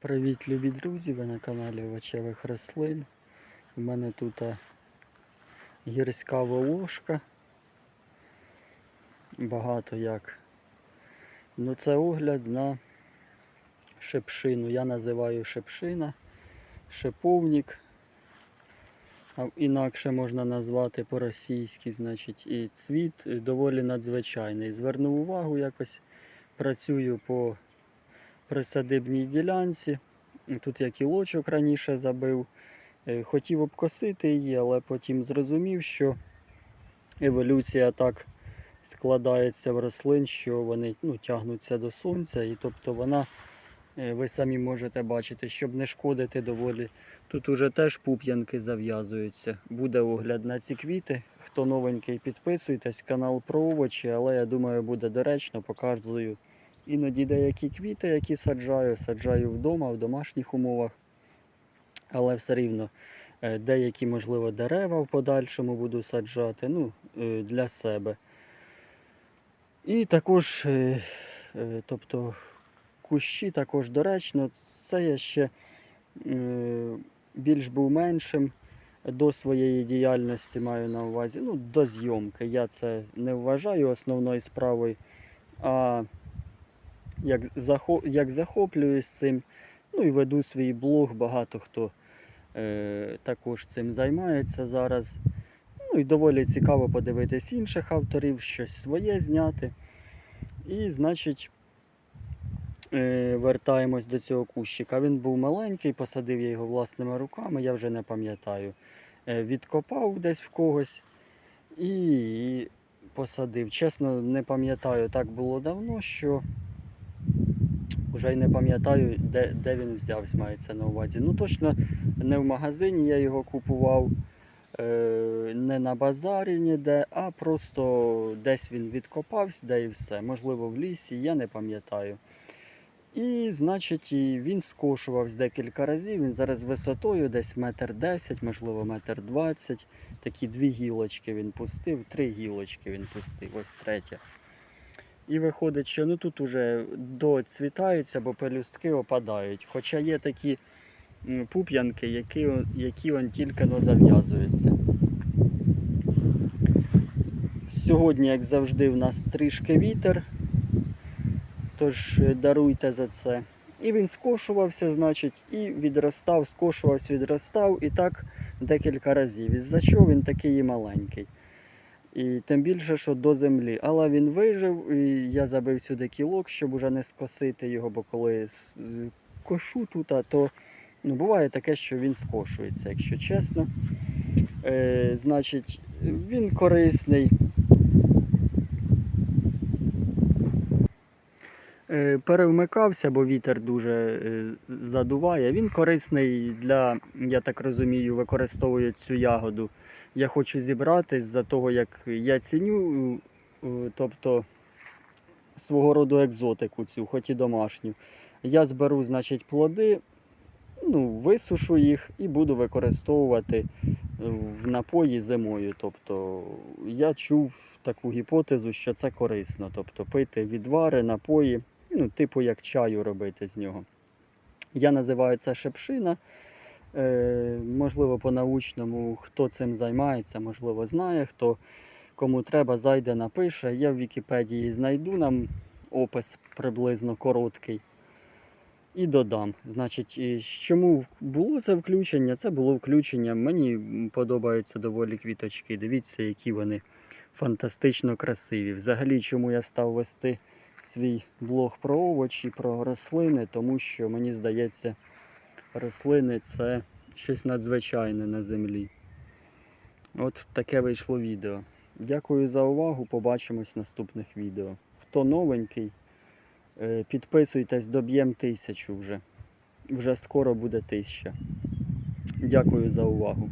Привіт, любі друзі! Ви на каналі овочевих рослин. У мене тут гірська волошка. Багато як. Ну це огляд на шепшину. Я називаю шепшина, шиповник. Інакше можна назвати по-російськи, значить, і цвіт доволі надзвичайний. Звернув увагу, якось працюю по присадибній ділянці. Тут я кілочок раніше забив. Е, Хотів обкосити її, але потім зрозумів, що еволюція так складається в рослин, що вони ну, тягнуться до сонця. І тобто вона, е, ви самі можете бачити, щоб не шкодити доволі. Тут уже теж пуп'янки зав'язуються. Буде огляд на ці квіти. Хто новенький, підписуйтесь, канал про овочі, але я думаю, буде доречно, показую Іноді деякі квіти, які саджаю, саджаю вдома, в домашніх умовах. Але все рівно е, деякі, можливо, дерева в подальшому буду саджати ну, е, для себе. І також, е, тобто, кущі також доречно. Це я ще більш був меншим до своєї діяльності маю на увазі. Ну, до зйомки. Я це не вважаю основною справою. А як, як захоплююсь цим, ну і веду свій блог, багато хто е, також цим займається зараз. Ну і доволі цікаво подивитись інших авторів, щось своє зняти. І, значить, е, вертаємось до цього кущика. Він був маленький, посадив я його власними руками, я вже не пам'ятаю. Е, відкопав десь в когось і посадив. Чесно, не пам'ятаю, так було давно, що вже й не пам'ятаю, де, де він взявся, мається на увазі. Ну точно не в магазині я його купував, е, не на базарі ніде, а просто десь він відкопався, де і все. Можливо, в лісі, я не пам'ятаю. І, значить, він скошувався декілька разів. Він зараз висотою десь метр десять, можливо, метр двадцять. Такі дві гілочки він пустив, три гілочки він пустив, ось третя. І виходить, що ну тут уже доцвітаються, бо пелюстки опадають. Хоча є такі пуп'янки, які, які он тільки но зав'язуються. Сьогодні, як завжди, в нас трішки вітер, тож е, даруйте за це. І він скошувався, значить, і відростав, скошувався, відростав, і так декілька разів. Із-за чого він такий і маленький. І тим більше, що до землі. Але він вижив, і я забив сюди кілок, щоб уже не скосити його, бо коли кошу тут, то ну, буває таке, що він скошується, якщо чесно. Е, значить, він корисний. Перевмикався, бо вітер дуже е, задуває. Він корисний для, я так розумію, використовує цю ягоду. Я хочу зібрати з-за того, як я ціню, е, тобто свого роду екзотику цю, хоч і домашню. Я зберу, значить, плоди, ну, висушу їх і буду використовувати е, в напої зимою. Тобто я чув таку гіпотезу, що це корисно. Тобто пити відвари, напої, ну, типу як чаю робити з нього. Я називаю це шепшина. Е, можливо, по-научному, хто цим займається, можливо, знає, хто кому треба, зайде, напише. Я в Вікіпедії знайду нам опис приблизно короткий. І додам. Значить, і чому було це включення? Це було включення. Мені подобаються доволі квіточки. Дивіться, які вони фантастично красиві. Взагалі, чому я став вести свій блог про овочі, про рослини, тому що мені здається, рослини це щось надзвичайне на землі. От таке вийшло відео. Дякую за увагу. Побачимось в наступних відео. Хто новенький, е, підписуйтесь, доб'єм тисячу вже. Вже скоро буде тисяча. Дякую за увагу.